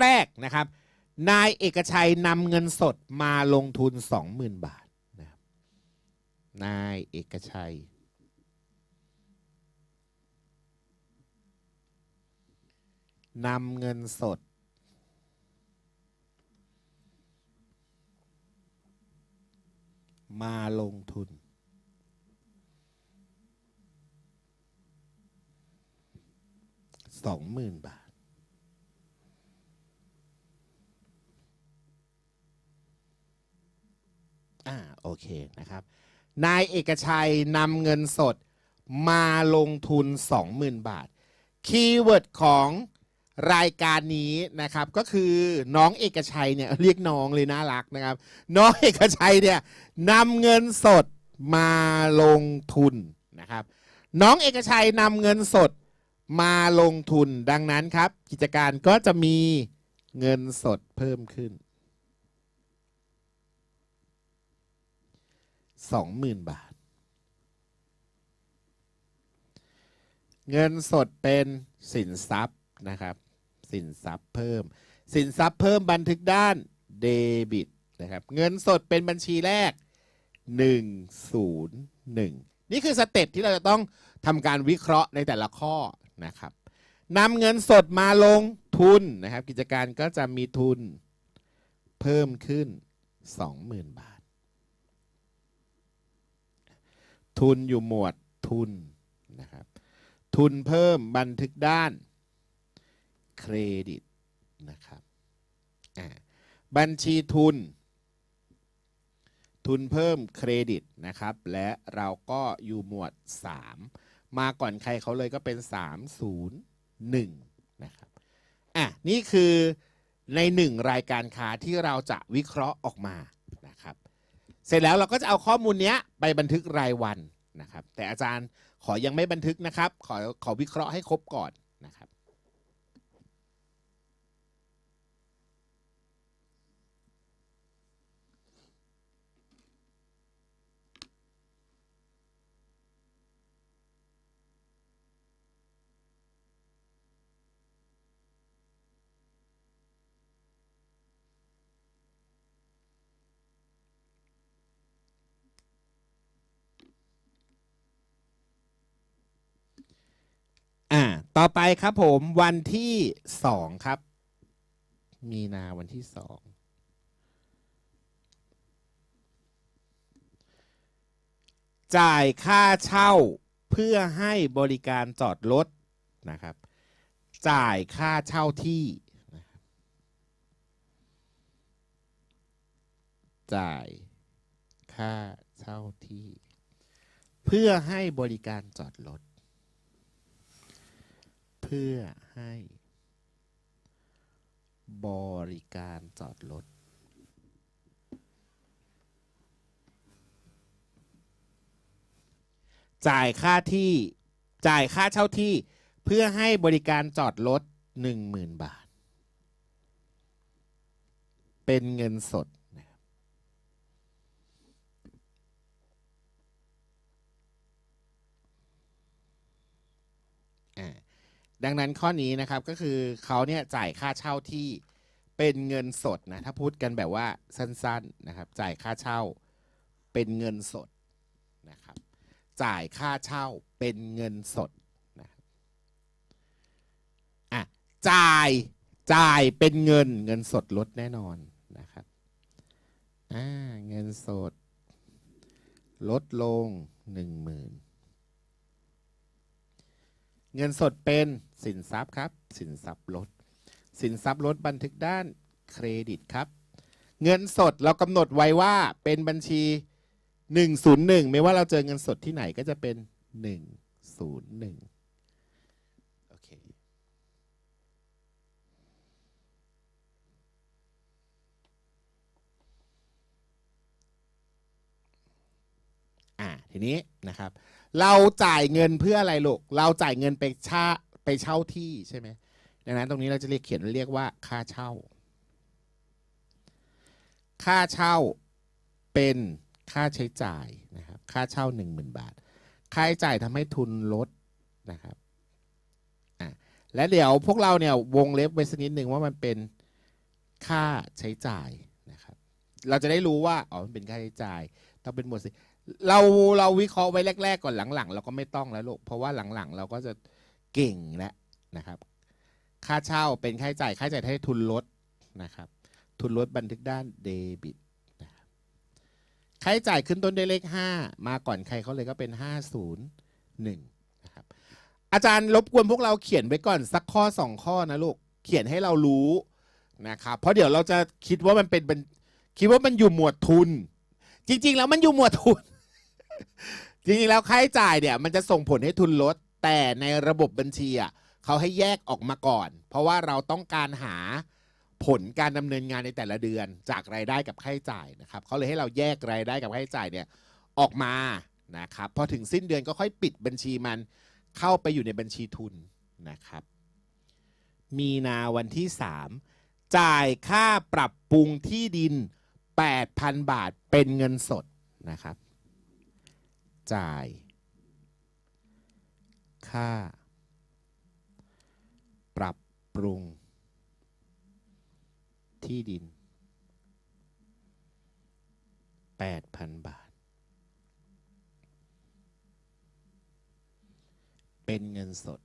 แรกนะครับ นายเอกชัยนำเงินสดมาลงทุน 20,000 บาทนะครับนายเอกชัยนำเงินสด มาลงทุน สองหมื่นบาท อ่าโอเคนะครับ นายเอกชัยนำเงินสดมาลงทุน 20,000 บาท คีย์เวิร์ดของรายการนี้นะครับก็คือน้องเอกชัยเนี่ยเรียกน้องเลยน่ารักนะครับ น้องเอกชัยเนี่ยนำเงินสดมาลงทุนนะครับ น้องเอกชัยนำเงินสดมาลงทุนดังนั้นครับ กิจการก็จะมีเงินสดเพิ่มขึ้น 20,000บาท เงินสดเป็นสินทรัพย์นะครับ สินทรัพย์เพิ่ม สินทรัพย์เพิ่มบันทึกด้านเดบิตนะครับ เงินสดเป็นบัญชีแรก 101 นี่คือสเต็ปที่เราจะต้องทำการวิเคราะห์ในแต่ละข้อนะครับนำเงินสดมาลงทุนนะครับ กิจการก็จะมีทุนเพิ่มขึ้น 20,000 บาท ทุนอยู่หมวดทุนนะครับทุนเพิ่มบันทึกด้านเครดิตนะครับบัญชีทุน ทุนเพิ่มเครดิตนะครับ และเราก็อยู่หมวด 3 มาก่อนใครเขาเลยก็เป็น 301นะครับอะนี่คือในหนึ่งรายการค้าที่เราจะวิเคราะห์ออกมา เสร็จแล้วเราก็จะเอาข้อมูลเนี้ยไปบันทึกรายวันนะครับ แต่อาจารย์ขอยังไม่บันทึกนะครับ ขอขอวิเคราะห์ให้ครบก่อนนะครับ อ่า ต่อไปครับผมวันที่สองครับ มีนาวันที่สองจ่ายค่าเช่าเพื่อให้บริการจอดรถนะครับ จ่ายค่าเช่าที่จ่ายค่าเช่าที่ เพื่อให้บริการจอดรถ พื่อให้บริการจอดรถ จ่ายค่าที่จ่ายค่าเช่าที่เพื่อให้บริการจอดรถหนึ่งหมื่นบาท เป็นเงินสดนะครับอ่า ดังนั้นข้อนี้นะครับก็คือเขาเนี่ยจ่ายค่าเช่าที่เป็นเงินสดนะถ้าพูดกันแบบว่าสั้นๆนะครับ จ่ายค่าเช่าเป็นเงินสดนะครับ จ่ายค่าเช่าเป็นเงินสดนะอะจ่ายจ่ายเป็นเงินเงินสดลดแน่นอนนะครับอ่าเงินสด ลดลงหนึ่งหมื่น เงินสดเป็นสินทรัพย์ครับ สินทรัพย์ลด สินทรัพย์ลดบันทึกด้านเครดิตครับ เงินสดเรากำหนดไว้ว่าเป็นบัญชี 101 ไม่ว่าเราเจอเงินสดที่ไหนก็จะเป็น 101 โอเค อ่าทีนี้นะครับ เราจ่ายเงินเพื่ออะไรลูก เราจ่ายเงินไปเช่าไปเช่าที่ใช่ไหมดังนั้นตรงนี้เราจะเรียกเขียนเรียกว่าค่าเช่า ค่าเช่าเป็นค่าใช้จ่ายนะครับ ค่าเช่าหนึ่งหมื่นบาท ค่าใช้จ่ายทำให้ทุนลดนะครับอะและเดี๋ยวพวกเราเนี่ยวงเล็บไว้สักนิดหนึ่งว่ามันเป็นค่าใช้จ่ายนะครับ เราจะได้รู้ว่าอ๋อมันเป็นค่าใช้จ่ายต้องเป็นหมวดสิ เราเราวิเคราะห์ไว้แรก ๆ ก่อนหลัง ๆ เราก็ไม่ต้องแล้วลูกเพราะว่าหลังๆ เราก็จะเก่งแล้วนะครับ ค่าเช่าเป็นค่าใช้จ่ายค่าใช้จ่ายให้ทุนลดนะครับ ทุนลดบันทึกด้านเดบิตนะครับค่าใช้จ่ายขึ้นต้นด้วยเลข 5 มาก่อนใครเขาเลยก็เป็น 501นะครับอาจารย์รบกวนพวกเราเขียนไว้ก่อนสักข้อ 2 ข้อนะลูกเขียนให้เรารู้นะครับเพราะเดี๋ยวเราจะคิดว่ามันเป็นเป็นคิดว่ามันอยู่หมวดทุน จริง ๆ แล้วมันอยู่หมวดทุน จริงๆแล้วค่าใช้จ่ายเนี่ยมันจะส่งผลให้ทุนลด แต่ในระบบบัญชีอะเขาให้แยกออกมาก่อน เพราะว่าเราต้องการหาผลการดำเนินงานในแต่ละเดือน จากรายได้กับค่าใช้จ่ายนะครับเขาเลยให้เราแยกรายได้กับค่าใช้จ่ายเนี่ยออกมานะครับพอถึงสิ้นเดือนก็ค่อยปิดบัญชีมันเข้าไปอยู่ในบัญชีทุนนะครับ มีนาวันที่ 3 จ่ายค่าปรับปรุงที่ดิน 8,000 บาทเป็นเงินสดนะครับ จ่าย ค่า ปรับปรุง ที่ดิน 8,000 บาท เป็นเงินสด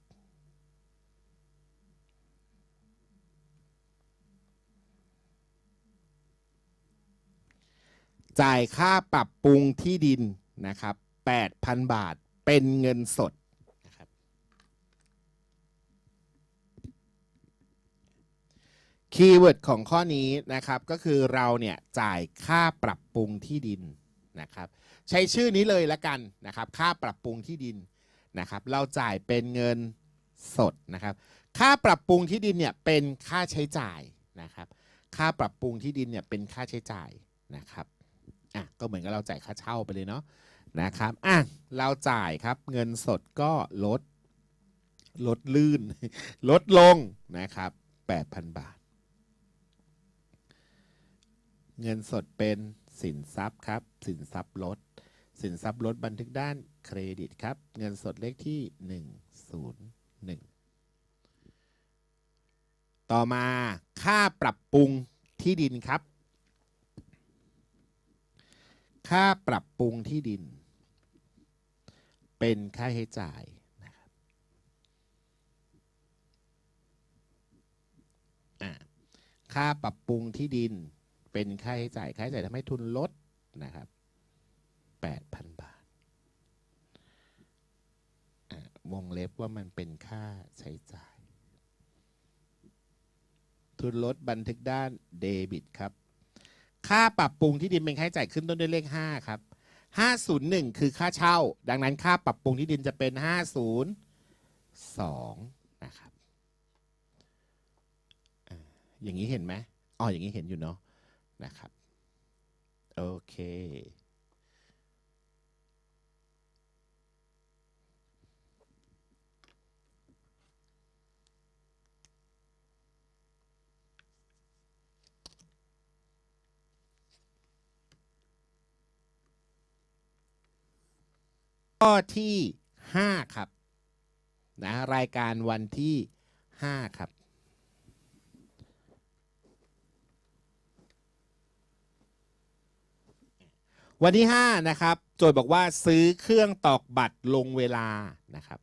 จ่ายค่าปรับปรุงที่ดินนะครับ 8,000 บาทเป็นเงินสดนะครับคีย์เวิร์ดของข้อนี้นะครับก็คือเราเนี่ยจ่ายค่าปรับปรุงที่ดินนะครับ ใช้ชื่อนี้เลยละกันนะครับ ค่าปรับปรุงที่ดินนะครับ เราจ่ายเป็นเงินสดนะครับ ค่าปรับปรุงที่ดินเนี่ยเป็นค่าใช้จ่ายนะครับ ค่าปรับปรุงที่ดินเนี่ยเป็นค่าใช้จ่ายนะครับอะก็เหมือนกับเราจ่ายค่าเช่าไปเลยเนาะ นะครับอะเราจ่ายครับเงินสดก็ลดลดลื่น ลดลงนะครับ 8,000 บาท เงินสดเป็นสินทรัพย์ครับ สินทรัพย์ลด สินทรัพย์ลดบันทึกด้านเครดิตครับ เงินสดเลขที่ 101 ต่อมาค่าปรับปรุงที่ดินครับ ค่าปรับปรุงที่ดิน เป็นค่าใช้จ่ายนะครับค่าปรับปรุงที่ดินเป็นค่าใช้จ่ายค่าใช้จ่ายทำให้ทุนลดนะครับ8,000 บาทวงเล็บว่ามันเป็นค่าใช้จ่าย ทุนลดบันทึกด้านเดบิตครับ ค่าปรับปรุงที่ดินเป็นค่าใช้จ่ายขึ้นต้นด้วยเลข 5 ครับ 501 คือค่าเช่า ดังนั้นค่าปรับปรุงที่ดินจะเป็น 502 นะครับอย่างนี้เห็นไหมอ๋ออย่างนี้เห็นอยู่เนาะนะครับ โอเค ข้อที่ 5 ครับนะรายการวันที่ 5 ครับ วันที่ 5 นะครับ โจทย์บอกว่าซื้อเครื่องตอกบัตรลงเวลานะครับ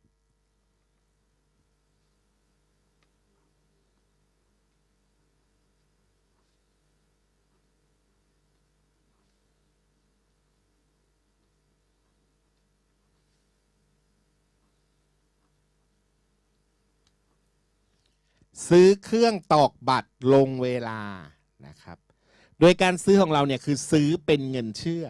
ซื้อเครื่องตอกบัตรลงเวลานะครับ โดยการซื้อของเราเนี่ยคือซื้อเป็นเงินเชื่อ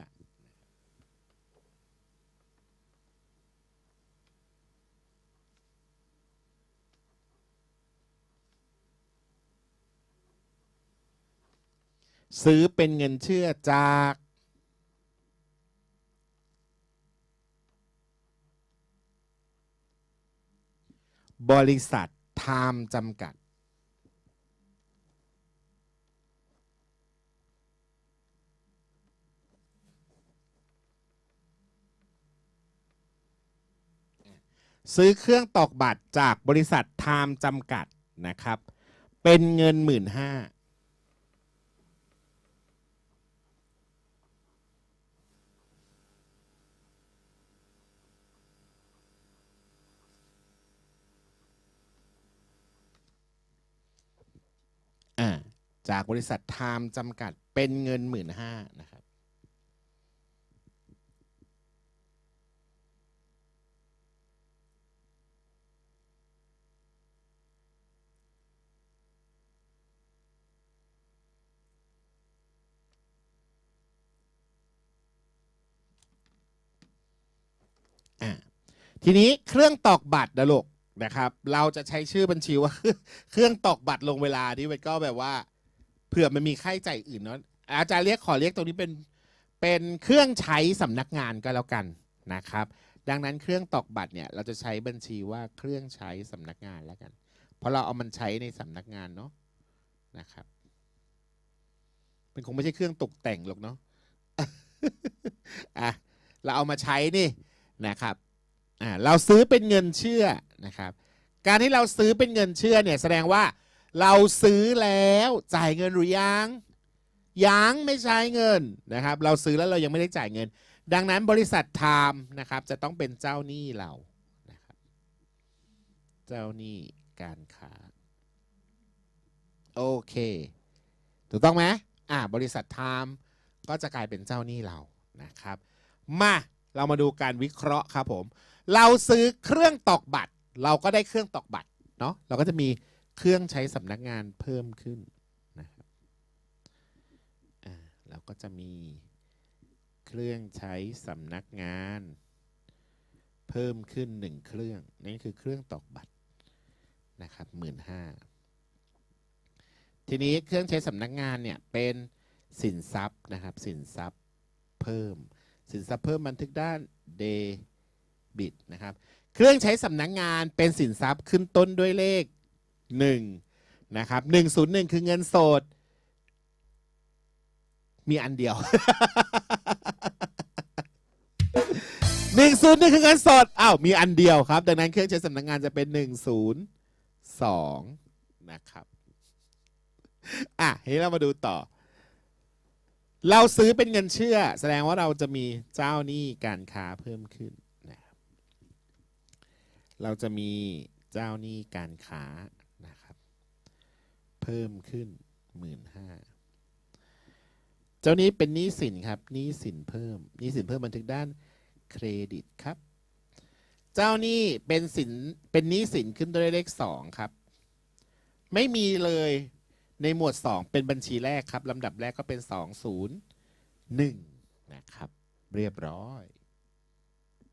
ซื้อเป็นเงินเชื่อจากบริษัท ไทม์จำกัด ซื้อเครื่องตอกบัตรจากบริษัทไทม์จำกัดนะครับ เป็นเงินหมื่นห้า จากบริษัทไทม์จำกัดเป็นเงินหมื่นห้านะครับอะทีนี้เครื่องตอกบัตรนะลูกนะครับ เราจะใช้ชื่อบัญชีว่าเครื่องตอกบัตรลงเวลานี่มันก็แบบว่า ผื่อมันมีค่าใช้จ่ายอื่นเนาะอาจารย์เรียกขอเรียกตรงนี้เป็นเป็นเครื่องใช้สำนักงานก็แล้วกันนะครับ ดังนั้นเครื่องตอกบัตรเนี่ยเราจะใช้บัญชีว่าเครื่องใช้สำนักงานแล้วกัน เพราะเราเอามันใช้ในสำนักงานเนาะนะครับมันคงไม่ใช่เครื่องตกแต่งหรอกเนาะอะเราเอามาใช้นี่นะครับอ่าเราซื้อเป็นเงินเชื่อนะครับ การที่เราซื้อเป็นเงินเชื่อเนี่ยแสดงว่า เราซื้อแล้วจ่ายเงินหรือยัง ยังไม่ใช้เงินนะครับ เราซื้อแล้วเรายังไม่ได้จ่ายเงิน ดังนั้นบริษัทไทม์นะครับจะต้องเป็นเจ้าหนี้เรานะครับ เจ้าหนี้การค้า โอเค ถูกต้องไหมอ่าบริษัทไทม์ก็จะกลายเป็นเจ้าหนี้เรานะครับ มาเรามาดูการวิเคราะห์ครับผม เราซื้อเครื่องตอกบัตร เราก็ได้เครื่องตอกบัตรเนาะเราก็จะมี เครื่องใช้สำนักงานเพิ่มขึ้นนะครับอ่าเราก็จะมีเครื่องใช้สำนักงาน เพิ่มขึ้นหนึ่งเครื่องนั่นคือเครื่องตอกบัตรนะครับหมื่นห้าทีนี้เครื่องใช้สำนักงานเนี่ยเป็นสินทรัพย์นะครับสินทรัพย์เพิ่ม สินทรัพย์เพิ่มบันทึกด้านเดบิตนะครับ เครื่องใช้สำนักงานเป็นสินทรัพย์ขึ้นต้นด้วยเลข 1นะครับ101 คือเงินสด มีอันเดียวหนึ่งศูนย์นี่คือเงินสดอ้าวมีอันเดียวครับ ดังนั้นเครื่องใช้สำนักงานจะเป็นหนึ่งศูนย์สองนะครับอะทีนี้เรามาดูต่อ เราซื้อเป็นเงินเชื่อ แสดงว่าเราจะมีเจ้าหนี้การค้าเพิ่มขึ้นนะครับเราจะมีเจ้าหนี้การค้า พิ่มขึ้นหมื่นห้าเจ้านี้เป็นหนี้สินครับหนี้สินเพิ่มหนี้สินเพิ่มบันทึกด้านเครดิตครับ เจ้านี้เป็นสินเป็นหนี้สินขึ้นด้วยเลขสองครับ ไม่มีเลยในหมวด 2 เป็นบัญชีแรกครับลำดับแรกก็เป็น 201 นะครับ เรียบร้อย